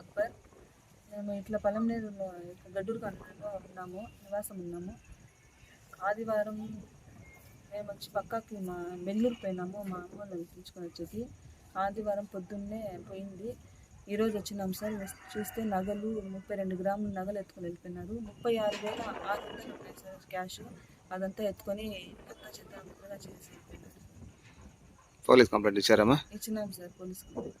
అక్బర్. మేము ఇట్లా పలంనేరులో గడ్డూరు కాలనీలో ఉన్నాము నివాసం ఉన్నాము. ఆదివారం మేము వచ్చి పక్కకి మా బెంగళూరు పోయినాము మా అమ్మ పిలుచుకొని వచ్చేకి. ఆదివారం పొద్దున్నే పోయింది. ఈరోజు వచ్చినాం సార్. చూస్తే నగలు ముప్పై రెండు గ్రాముల నగలు ఎత్తుకొని వెళ్ళిపోయినారు. ముప్పై ఆరు వేల ఆరు వందలు ఉన్నాయి సార్ క్యాష్. అదంతా ఎత్తుకొని చెత్త ముక్కగా చేసి పోలీస్ కంప్లైంట్ ఇచ్చారమ్మా? ఇచ్చినాం సార్ పోలీస్ కంప్లైంట్.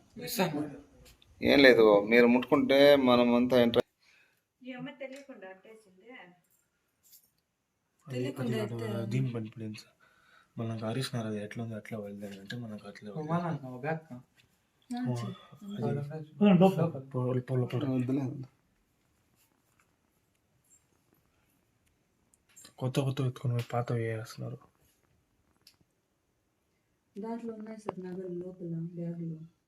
ఏం లేదు మీరు ముట్టుకుంటే మనం అంతా ఎంటర్ తెలియకుండా అయితే దీని పడిపోయింది సార్? మనకు హరీష్నారు అది. ఎట్లా ఉంది అట్లా వెళ్ళాలి అంటే మనకు అట్లా పొల- పొల- పొల. కొత్త కొత్త ఎత్తుకొని పాత వేస్తున్నారు దాంట్లో ఉన్నాయి సార్ నగలు లోపల బ్యాగులో.